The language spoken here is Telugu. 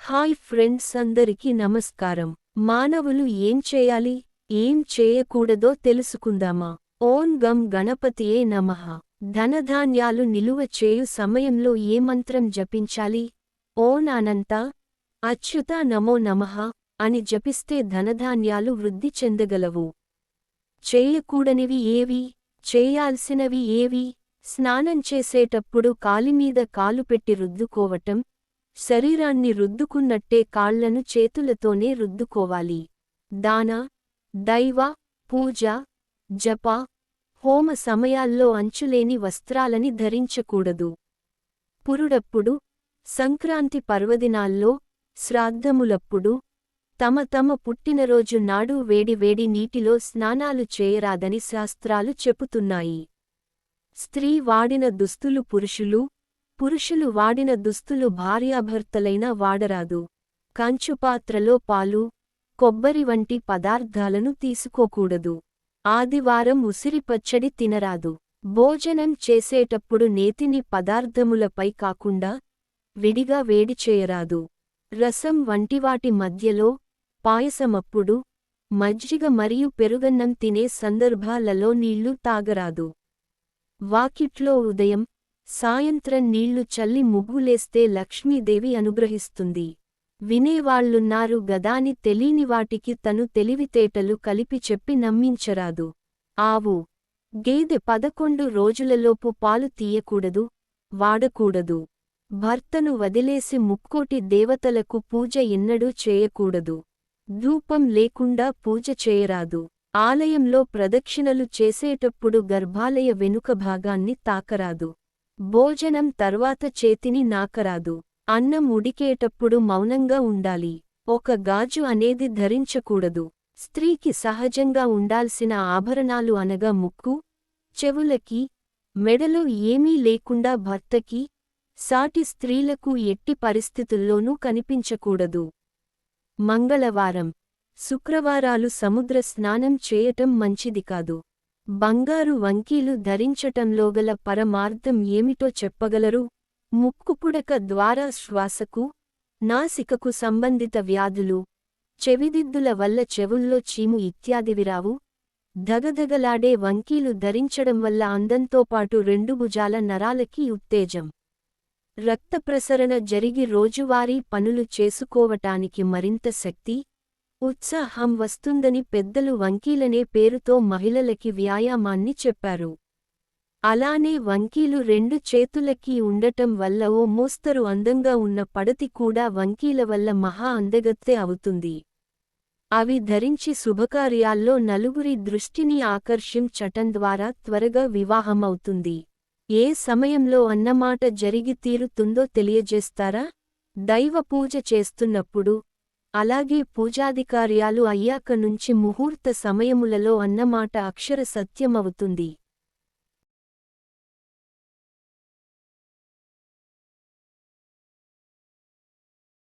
హాయ్ ఫ్రెండ్స్ అందరికీ నమస్కారం. మానవులు ఏం చేయాలి ఏం చేయకూడదో తెలుసుకుందామా? ఓం గం గణపతియే నమః. ధనధాన్యాలు నిలువ చేయు సమయంలో ఏ మంత్రం జపించాలి? ఓన్ అనంత. అచ్యుత నమో నమః అని జపిస్తే ధనధాన్యాలు వృద్ధి చెందగలవు. చేయకూడనివి ఏవి? చేయాల్సినవి ఏవి? స్నానం చేసేటప్పుడు కాలిమీద కాలు పెట్టి రుద్దుకోవటం శరీరాన్ని రుద్దుకున్నట్టే కాళ్ళను చేతులతోనే రుద్దుకోవాలి. దాన దైవ పూజ జప హోమ సమయాల్లో అంచులేని వస్త్రాలని ధరించకూడదు. పురుడప్పుడు సంక్రాంతి పర్వదినాల్లో శ్రాద్ధములప్పుడు తమ తమ పుట్టినరోజు నాడు వేడి వేడి నీటిలో స్నానాలు చేయరాదని శాస్త్రాలు చెపుతున్నాయి స్త్రీ వాడిన దుస్తులు పురుషులు పురుషులు వాడిన దుస్తులు భార్యాభర్తలైన వాడరాదు. కంచుపాత్రలో పాలు కొబ్బరి వంటి పదార్థాలను తీసుకోకూడదు. ఆదివారం ఉసిరి పచ్చడి తినరాదు. భోజనం చేసేటప్పుడు నేతిని పదార్థములపై కాకుండా విడిగా వేడి చేయరాదు. రసం వంటివాటి మధ్యలో పాయసమప్పుడు మజ్జిగ మరియు పెరుగన్నం తినే సందర్భాలలో నీళ్ళు తాగరాదు. వాకిట్లో ఉదయం సాయంత్రం నీళ్ళు చల్లి ముగ్గులేస్తే లక్ష్మీదేవి అనుగ్రహిస్తుంది. వినేవాళ్ళున్నారు గదాని తెలీనివాటికి తను తెలివితేటలు కలిపి చెప్పి నమ్మించరాదు. ఆవు గేదె పదకొండు రోజులలోపు పాలు తీయకూడదు వాడకూడదు. భర్తను వదిలేసి ముక్కోటి దేవతలకు పూజ ఎన్నడూ చేయకూడదు. ధూపం లేకుండా పూజ చేయరాదు. ఆలయంలో ప్రదక్షిణలు చేసేటప్పుడు గర్భాలయ వెనుక భాగాన్ని తాకరాదు. భోజనం తర్వాత చేతిని నాకరాదు. అన్నం ఉడికేటప్పుడు మౌనంగా ఉండాలి. ఒక గాజు అనేది ధరించకూడదు. స్త్రీకి సహజంగా ఉండాల్సిన ఆభరణాలు అనగా ముక్కు చెవులకి మెడలో ఏమీ లేకుండా భర్తకి సాటి స్త్రీలకు ఎట్టి పరిస్థితుల్లోనూ కనిపించకూడదు. మంగళవారం. శుక్రవారాలు సముద్ర స్నానం చేయటం మంచిది కాదు. బంగారు వంకీలు ధరించటంలోగల పరమార్థం ఏమిటో చెప్పగలరు? ముక్కుపుడక ద్వారా శ్వాసకు నాసికకు సంబంధిత వ్యాధులు చెవిదిద్దుల వల్ల చెవుల్లో చీము ఇత్యాదివిరావు ధగధగలాడే వంకీలు ధరించడం వల్ల అందంతోపాటు రెండు భుజాల నరాలకి ఉత్తేజం. రక్త ప్రసరణ జరిగి రోజువారీ పనులు చేసుకోవటానికి మరింత శక్తి ఉత్సాహం వస్తుందని పెద్దలు వంకీలనే పేరుతో మహిళలకి వ్యాయామాన్ని చెప్పారు. అలానే వంకీలు రెండు చేతులకి ఉండటం వల్ల ఓ మోస్తరు అందంగా ఉన్న పడతి కూడా వంకీల వల్ల మహా అందగత్తె అవుతుంది. అవి ధరించి శుభకార్యాల్లో నలుగురి దృష్టిని ఆకర్షించటం ద్వారా త్వరగా వివాహమవుతుంది. ఏ సమయంలో అన్నమాట జరిగి తీరుతుందో తెలియజేస్తారా? దైవ పూజ చేస్తున్నప్పుడు అలాగే పూజాధికార్యాలు అయ్యాక నుంచి ముహూర్త సమయములలో అన్నమాట అక్షర సత్యమవుతుంది.